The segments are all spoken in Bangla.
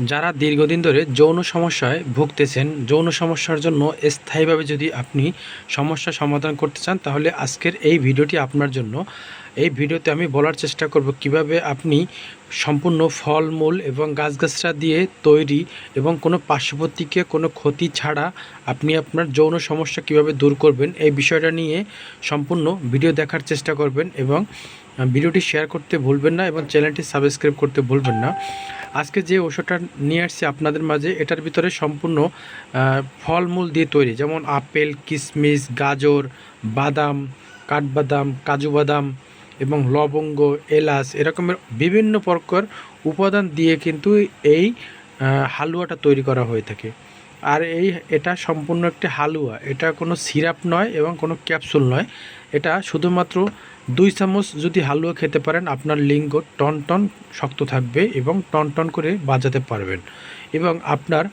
যারা দীর্ঘদিন ধরে যৌন সমস্যায় ভুগতেছেন, যৌন সমস্যার জন্য স্থায়ীভাবে যদি আপনি সমস্যা সমাধান করতে চান, তাহলে আজকের এই ভিডিওটি আপনার জন্য। এই ভিডিওতে আমি বলার চেষ্টা করব কীভাবে আপনি সম্পূর্ণ ফলমূল এবং গাছগাছরা দিয়ে তৈরি এবং কোনো পার্শ্ববর্তীকে কোনো ক্ষতি ছাড়া আপনি আপনার যৌন সমস্যা কীভাবে দূর করবেন, এই বিষয়টা নিয়ে সম্পূর্ণ ভিডিও দেখার চেষ্টা করবেন এবং ভিডিওটি শেয়ার করতে ভুলবেন না এবং চ্যানেলটি সাবস্ক্রাইব করতে ভুলবেন না। আজকে যে ওষুধটা নিয়ে আসছি আপনাদের মাঝে, এটার ভিতরে সম্পূর্ণ ফলমূল দিয়ে তৈরি। যেমন আপেল কিশমিশ গাজর, বাদাম, কাঠবাদাম, কাজু বাদাম এবং লবঙ্গ, এলাচ এরকমের বিভিন্ন প্রকার উপাদান দিয়ে কিন্তু এই হালুয়াটা তৈরি করা হয়ে থাকে। আর এই, এটা সম্পূর্ণ একটি হালুয়া। এটা কোনো সিরাপ নয় এবং কোনো ক্যাপসুল নয়। এটা শুধুমাত্র দুই চামচ যদি হালুয়া খেতে পারেন, আপনার লিঙ্গ টন টন শক্ত থাকবে এবং টন টন করে বাজাতে পারবেন। এবং আপনার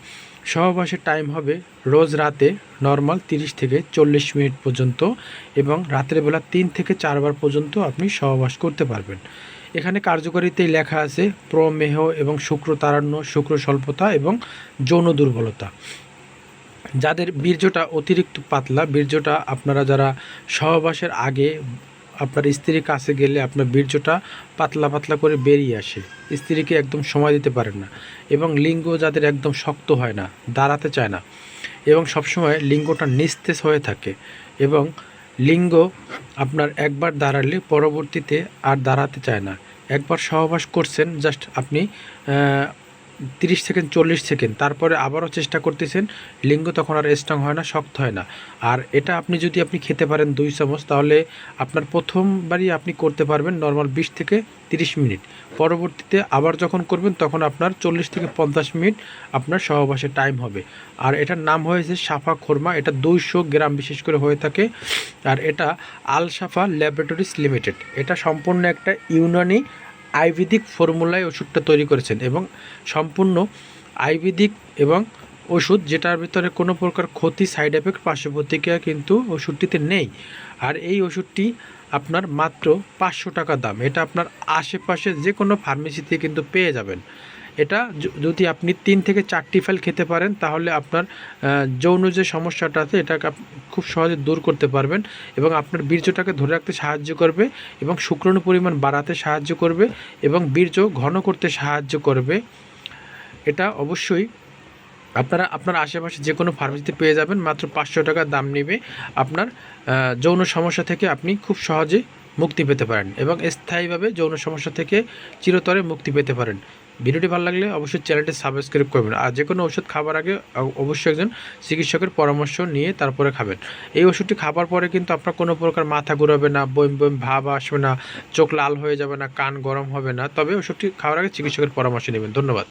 সহবাসের টাইম হবে রোজ রাতে নর্মাল তিরিশ থেকে চল্লিশ মিনিট পর্যন্ত এবং রাতের বেলা তিন থেকে চারবার পর্যন্ত আপনি সহবাস করতে পারবেন। এখানে কার্যকারিতায় লেখা আছে প্রমেহ এবং শুক্র তারাণ্য, শুক্র স্বল্পতা এবং যৌন দুর্বলতা। যাদের বীর্যটা অতিরিক্ত পাতলা, বীর্যটা আপনারা যারা সহবাসের আগে আপনার স্ত্রীর কাছে গেলে আপনার বীর্যটা পাতলা পাতলা করে বেরিয়ে আসে। স্ত্রীকে একদম সময় দিতে পারেন না এবং লিঙ্গ যাদের একদম শক্ত হয় না, দাঁড়াতে চায় না এবং সবসময় লিঙ্গটা নিস্তেজ হয়ে থাকে এবং লিঙ্গ আপনার একবার দাঁড়ালে পরবর্তীতে আর দাঁড়াতে চায় না। একবার সহবাস করছেন, জাস্ট আপনি তিরিশ সেকেন্ড, চল্লিশ সেকেন্ড। তারপরে আবারও চেষ্টা করতেছেন, লিঙ্গ তখন আর স্ট্রং হয় না, শক্ত হয় না। আর এটা আপনি যদি আপনি খেতে পারেন দুই চামচ, তাহলে আপনার প্রথমবারই আপনি করতে পারবেন নর্মাল বিশ থেকে তিরিশ মিনিট। পরবর্তীতে আবার যখন করবেন, তখন আপনার চল্লিশ থেকে পঞ্চাশ মিনিট আপনার সহবাসের টাইম হবে। আর এটার নাম হয়েছে সাফা খোরমা, এটা দুইশো গ্রাম বিশেষ করে হয়ে থাকে। আর এটা আল সাফা ল্যাবরেটরিজ লিমিটেড। এটা সম্পূর্ণ একটা ইউনানি আয়ুর্বেদিক ফর্মুলায় ওষুধটা তৈরি করেছেন এবং সম্পূর্ণ আয়ুর্বেদিক এবং ওষুধ যেটার ভিতরে কোনো প্রকার ক্ষতি সাইড এফেক্ট পার্শ্ব কিন্তু ওষুধটিতে নেই। আর এই ওষুধটি আপনার মাত্র পাঁচশো টাকা দাম। এটা আপনার আশেপাশে যে কোনো ফার্মেসিতে কিন্তু পেয়ে যাবেন। এটা যদি আপনি তিন থেকে চারটি ফাইল খেতে পারেন, তাহলে আপনার যৌন যে সমস্যাটা আছে, এটাকে খুব সহজে দূর করতে পারবেন এবং আপনার বীর্যটাকে ধরে রাখতে সাহায্য করবে এবং শুক্রাণু পরিমাণ বাড়াতে সাহায্য করবে এবং বীর্য ঘন করতে সাহায্য করবে। এটা অবশ্যই আপনারা, আপনার আশেপাশে যে কোনো ফার্মেসিতে পেয়ে যাবেন, মাত্র পাঁচশো টাকা দাম নেবে। আপনার যৌন সমস্যা থেকে আপনি খুব সহজে মুক্তি পেতে পারেন এবং স্থায়ীভাবে যৌন সমস্যা থেকে চিরতরে মুক্তি পেতে পারেন। ভিডিওটি ভালো লাগলে অবশ্যই চ্যানেলটি সাবস্ক্রাইব করবেন আর যে কোনো ওষুধ খাবার আগে অবশ্যই একজন চিকিৎসকের পরামর্শ নিয়ে তারপরে খাবেন। এই ওষুধটি খাবার পরে কিন্তু আপনার কোনো প্রকার মাথা ঘুরাবে না বইম বইম ভাব আসবে না, চোখ লাল হয়ে যাবে না, কান গরম হবে না। তবে ওষুধটি খাওয়ার আগে চিকিৎসকের পরামর্শ নেবেন। ধন্যবাদ।